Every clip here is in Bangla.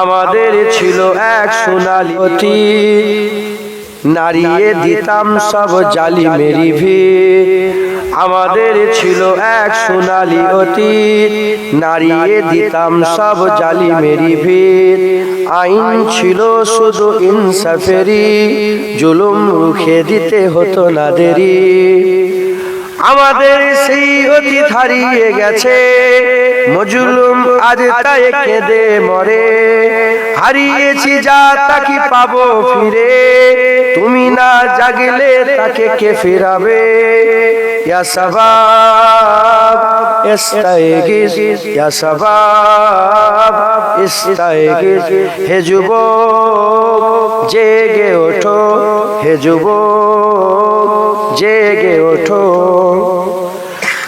আমাদের ছিল এক সোনালি নারিয়ে দিতাম সব জালি মেরি ভিড়। আমাদের ছিল এক সোনালি অতীত নারিয়ে দিতাম সব জালি মেরি ভিড়। আইন ছিল শুধু ইনসাফেরি। জুলুম রুখে দিতে হতো না দেরি। আমাদের সেই অতীত হারিয়ে গেছে। মজুলুম আজ তাই মরে। হারিয়েছি যা তাকে পাবো ফিরে। তুমি না জাগলে তাকে কে ফিরাবে? ইয়া হে যুবক, জেগে ওঠো, হে যুবক, জেগে ওঠো।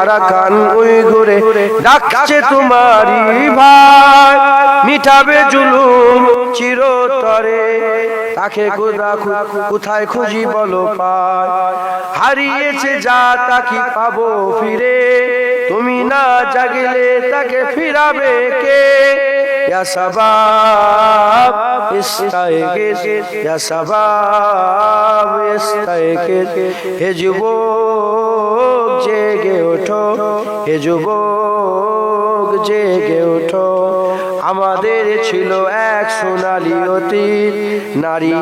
আরাকান উইগুরে ডাকছে তোমারি ভাই। মিটাবে জুলুম চিরতরে। তাকে কোথা কোথায় খুঁজি বলো পায় হারিয়েছে যা তাকে পাবো ফিরে। তুমি না জাগলে তাকে ফিরাবে কে? ইয়া সবাব ইস্তাইগিস ইয়া সবাব হে যুবক জেগে ওঠো হে যুবক জেগে ওঠো। আমাদের ছিল এক সোনালি অতীত নারী